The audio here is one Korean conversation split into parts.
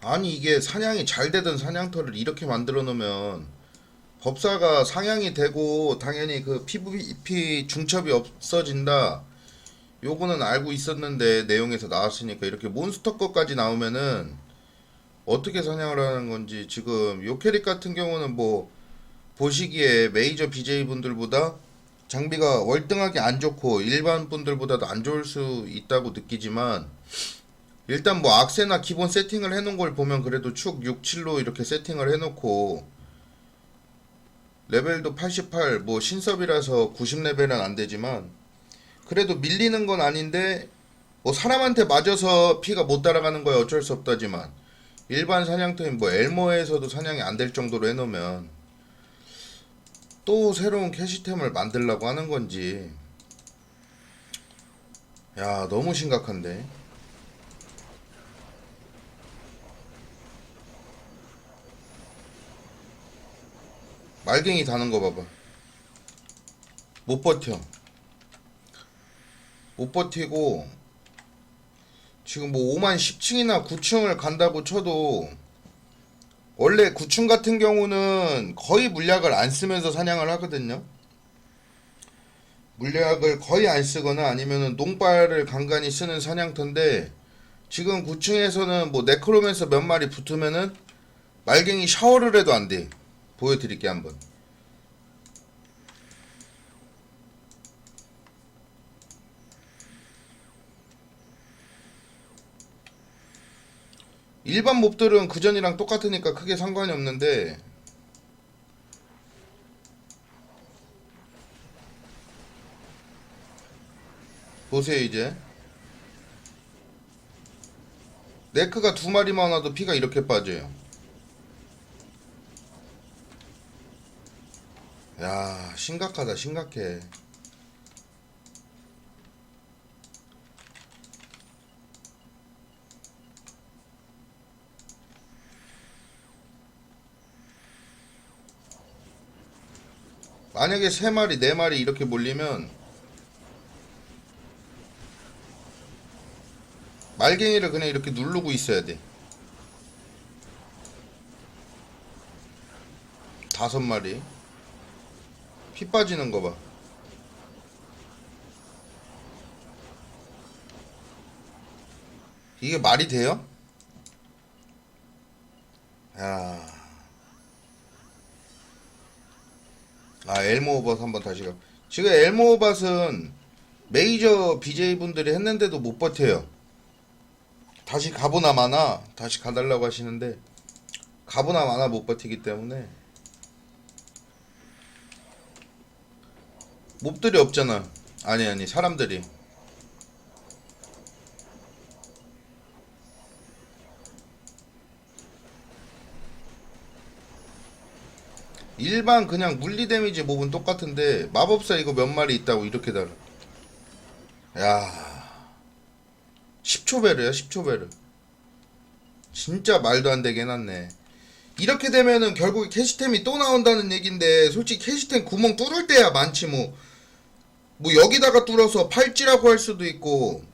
아니 이게 사냥이 잘 되던 사냥터를 이렇게 만들어 놓으면 법사가 상향이 되고 당연히 그 PVP 중첩이 없어진다. 요거는 알고 있었는데 내용에서 나왔으니까 이렇게 몬스터 것까지 나오면은 어떻게 사냥을 하는 건지 지금 요 캐릭 같은 경우는 뭐 보시기에 메이저 BJ 분들보다 장비가 월등하게 안 좋고 일반 분들보다도 안 좋을 수 있다고 느끼지만 일단 뭐 악세나 기본 세팅을 해놓은 걸 보면 그래도 축 6, 7로 이렇게 세팅을 해놓고 레벨도 88, 뭐 신섭이라서 90레벨은 안 되지만 그래도 밀리는 건 아닌데 뭐 사람한테 맞아서 피가 못 따라가는 거야. 어쩔 수 없다지만. 일반 사냥터인 뭐 엘모에서도 사냥이 안 될 정도로 해놓으면 또 새로운 캐시템을 만들려고 하는 건지. 야 너무 심각한데 말갱이 다는 거 봐봐 못 버텨 못 버티고 지금 뭐 5만 10층이나 9층을 간다고 쳐도 원래 9층 같은 경우는 거의 물약을 안 쓰면서 사냥을 하거든요. 물약을 거의 안 쓰거나 아니면은 농발을 간간히 쓰는 사냥터인데 지금 9층에서는 뭐 네크로맨서 몇 마리 붙으면은 말갱이 샤워를 해도 안 돼. 보여드릴게 한번. 일반 몹들은 그전이랑 똑같으니까 크게 상관이 없는데 보세요 이제 네크가 두 마리만 와도 피가 이렇게 빠져요 야 심각하다 심각해. 만약에 세 마리 네 마리 이렇게 몰리면 말갱이를 그냥 이렇게 누르고 있어야 돼. 다섯 마리 피 빠지는 거 봐. 이게 말이 돼요? 야. 아, 엘모오밧 한번 다시 가. 지금 엘모오밧은 메이저 BJ 분들이 했는데도 못 버텨요. 다시 가보나 마나 다시 가달라고 하시는데 가보나 마나 못 버티기 때문에 몹들이 없잖아. 아니 아니 사람들이. 일반 그냥 물리 데미지 몹은 똑같은데 마법사 이거 몇 마리 있다고 이렇게 달라. 야. 10초 배르야 10초 배르. 진짜 말도 안 되게 해놨네. 이렇게 되면은 결국에 캐시템이 또 나온다는 얘긴데 솔직히 캐시템 구멍 뚫을 때야 많지 뭐. 뭐 여기다가 뚫어서 팔찌라고 할 수도 있고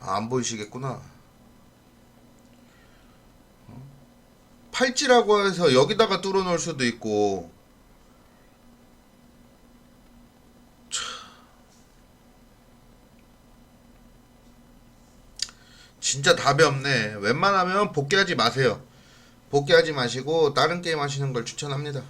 아, 안 보이시겠구나. 팔찌라고 해서 여기다가 뚫어 놓을 수도 있고 진짜 답이 없네. 웬만하면 복귀하지 마세요. 복귀하지 마시고 다른 게임 하시는 걸 추천합니다.